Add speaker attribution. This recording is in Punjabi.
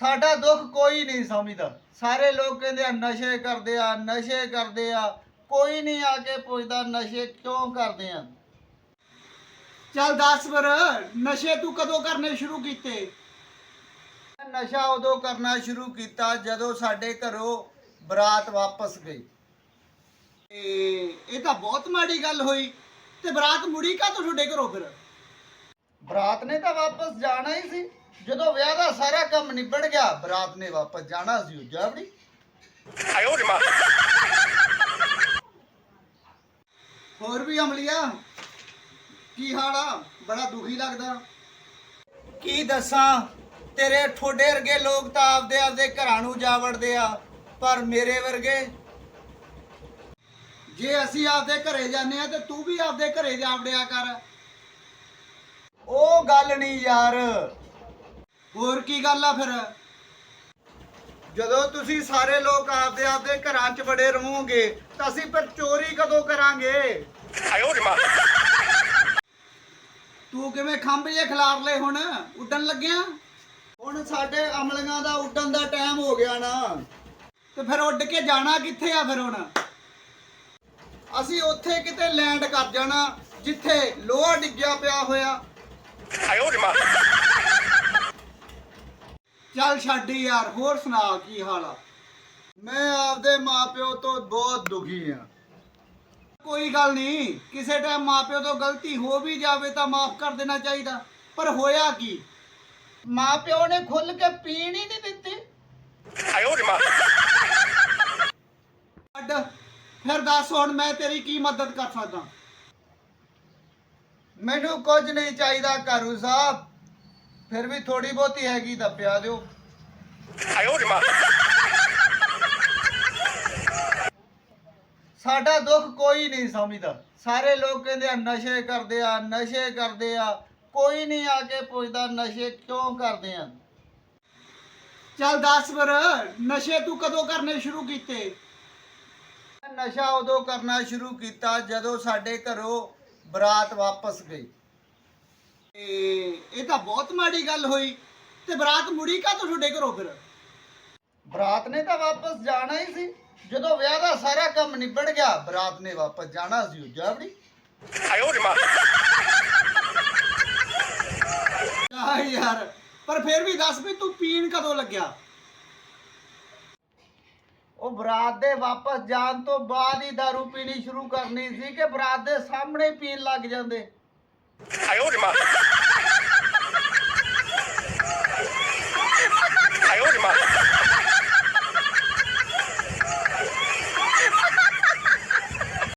Speaker 1: ਸਾਡਾ ਦੁੱਖ ਕੋਈ ਨਹੀਂ ਸਮਝਦਾ। ਸਾਰੇ ਲੋਕ ਕਹਿੰਦੇ ਆ, ਨਸ਼ੇ ਕਰਦੇ ਆ, ਨਸ਼ੇ ਕਰਦੇ ਆ। ਕੋਈ ਨਹੀਂ ਆ ਕੇ ਪੁੱਛਦਾ, ਨਸ਼ੇ ਕਿਉਂ ਕਰਦੇ ਆ? ਚੱਲ ਦੱਸ ਫਿਰ, ਨਸ਼ੇ ਤੂੰ ਕਦੋਂ ਕਰਨੇ ਸ਼ੁਰੂ ਕੀਤੇ? ਨਸ਼ਾ ਉਦੋਂ ਕਰਨਾ ਸ਼ੁਰੂ ਕੀਤਾ ਜਦੋਂ ਸਾਡੇ ਘਰੋਂ ਬਰਾਤ ਵਾਪਸ ਗਈ। ਤੇ ਇਹ ਤਾਂ ਬਹੁਤ ਮਾੜੀ ਗੱਲ ਹੋਈ। ਤੇ ਬਰਾਤ ਮੁੜੀ ਕਾ ਤੁਹਾਡੇ ਘਰੋਂ ਫਿਰ? ਬਰਾਤ ਨੇ ਤਾਂ ਵਾਪਸ ਜਾਣਾ ਹੀ ਸੀ। ਜਦੋਂ ਵਿਆਹ ਦਾ ਸਾਰਾ ਕੰਮ ਨਿਬੜ ਗਿਆ ਬਰਾਤ ਨੇ ਵਾਪਸ ਜਾਣਾ ਸੀ
Speaker 2: ਉਜਾਬੜੀ ਆਇਓ ਜਮਾ।
Speaker 1: ਹੋਰ ਵੀ ਅਮਲੀਆ? ਕੀ ਹਾਲ ਆ? ਬੜਾ ਦੁਖੀ ਲੱਗਦਾ। ਕੀ ਦੱਸਾਂ? ਤੇਰੇ ਠੋਡੇ ਵਰਗੇ ਲੋਕ ਤਾਂ ਆਪਦੇ ਆਪਦੇ ਘਰਾਂ ਨੂੰ ਜਾ ਵੜਦੇ ਆ ਪਰ ਮੇਰੇ ਵਰਗੇ? ਜੇ ਅਸੀਂ ਆਪਦੇ ਘਰੇ ਜਾਂਦੇ ਆ ਤੇ ਤੂੰ ਵੀ ਆਪਦੇ ਘਰੇ ਜਾ ਕਰ। ਉਹ ਗੱਲ ਨਹੀਂ ਯਾਰ। ਹੋਰ ਕੀ ਗੱਲ ਆ ਫਿਰ? ਜਦੋਂ ਤੁਸੀਂ ਸਾਰੇ ਲੋਕ ਆਪਦੇ ਆਪਦੇ ਘਰਾਂ 'ਚ ਬੜੇ ਰਹੋਗੇ ਤਾਂ ਅਸੀਂ ਫਿਰ ਚੋਰੀ ਕਦੋਂ ਕਰਾਂਗੇ?
Speaker 2: ਆਇਓ ਜਮਾ
Speaker 1: ਤੂੰ ਕਿਵੇਂ ਖੰਭ ਜੇ ਖਿਲਾਰ ਲਏ ਹੁਣ? ਉੱਡਣ ਲੱਗਿਆ? ਹੁਣ ਸਾਡੇ ਅਮਲੀਆਂ ਦਾ ਉੱਡਣ ਦਾ ਟਾਈਮ ਹੋ ਗਿਆ ਨਾ। ਤੇ ਫਿਰ ਉੱਡ ਕੇ ਜਾਣਾ ਕਿੱਥੇ ਆ ਫਿਰ ਹੁਣ? ਅਸੀਂ ਉੱਥੇ ਕਿਤੇ ਲੈਂਡ ਕਰ ਜਾਣਾ ਜਿੱਥੇ ਲੋਹਾ ਡਿੱਗਿਆ ਪਿਆ ਹੋਇਆ।
Speaker 2: ਆਇਓ ਜਮਾ
Speaker 1: ਗੱਲ ਛੱਡੀ ਯਾਰ ਹੋਰ ਸੁਣਾ ਕੀ ਹਾਲ ਆ? ਮੈਂ ਆਪਦੇ ਮਾਪਿਓ ਤੋਂ ਬਹੁਤ ਦੁਖੀ ਆ। ਕੋਈ ਗੱਲ ਨਹੀਂ ਕਿਸੇ ਟਾਈਮ ਮਾਪਿਓ ਤੋਂ ਗਲਤੀ ਹੋ ਵੀ ਜਾਵੇ ਤਾਂ ਮਾਫ ਕਰ ਦੇਣਾ ਚਾਹੀਦਾ ਪਰ ਹੋਇਆ ਕੀ? ਮਾਪਿਓ ਨੇ ਖੁੱਲ ਕੇ ਪੀਣ ਹੀ ਨਹੀਂ ਦਿੱਤੀ।
Speaker 2: ਆਇਓ ਜਮਾ
Speaker 1: ਅੱਡ ਫਿਰ ਦੱਸ ਹੁਣ ਮੈਂ ਤੇਰੀ ਕੀ ਮਦਦ ਕਰ ਸਕਦਾ? ਮੈਨੂੰ ਕੁਝ ਨਹੀਂ ਚਾਹੀਦਾ ਕਾਰੂ ਸਾਹਿਬ। ਫਿਰ ਵੀ ਥੋੜੀ ਬਹੁਤੀ ਹੈਗੀ ਤਾਂ ਪਿਆ ਦਿਓ।
Speaker 2: 哎呦我的妈！
Speaker 1: ਸਾਡਾ ਦੁੱਖ ਕੋਈ ਨਹੀਂ ਸਮਝਦਾ ਸਾਰੇ ਲੋਕ ਕਹਿੰਦੇ ਆ ਨਸ਼ੇ ਕਰਦੇ ਆ ਨਸ਼ੇ ਕਰਦੇ ਆ ਕੋਈ ਨਹੀਂ ਆ ਕੇ ਪੁੱਛਦਾ ਨਸ਼ੇ ਕਿਉਂ ਕਰਦੇ ਆ ਚੱਲ ਦੱਸ ਫਿਰ ਨਸ਼ੇ ਤੂੰ ਕਦੋਂ ਕਰਨੇ ਸ਼ੁਰੂ ਕੀਤੇ ਨਸ਼ਾ ਉਦੋਂ ਕਰਨਾ ਸ਼ੁਰੂ ਕੀਤਾ ਜਦੋਂ ਸਾਡੇ ਘਰੋਂ ਬਰਾਤ ਵਾਪਸ ਗਈ ਇਹ ਇਹ ਤਾਂ ਬਹੁਤ ਮਾੜੀ ਗੱਲ ਹੋਈ ਤੇ ਬਰਾਤ ਮੁੜੀ ਕਾ ਤੁਹਾਡੇ ਘਰੋਂ ਫਿਰ ਬਰਾਤ ਨੇ ਤਾਂ ਵਾਪਸ ਜਾਣਾ ਹੀ ਸੀ। ਜਦੋਂ ਵਿਆਹ ਦਾ ਸਾਰਾ ਕੰਮ ਨਿਬੜ ਗਿਆ ਬਰਾਤ ਨੇ ਵਾਪਸ ਜਾਣਾ ਸੀ
Speaker 2: ਉਜਾਵੜੀ ਆਇਓ ਰਿਮਾ।
Speaker 1: ਆ ਯਾਰ ਪਰ ਫਿਰ ਵੀ ਦੱਸ ਵੀ ਤੂੰ ਪੀਣ ਕਦੋਂ ਲੱਗਿਆ? ਉਹ ਬਰਾਤ ਦੇ ਵਾਪਸ ਜਾਣ ਤੋਂ ਬਾਅਦ ਹੀ दारू ਪੀਣੀ ਸ਼ੁਰੂ ਕਰਨੀ ਸੀ ਕਿ ਬਰਾਤ ਦੇ ਸਾਹਮਣੇ ਪੀਣ ਲੱਗ ਜਾਂਦੇ।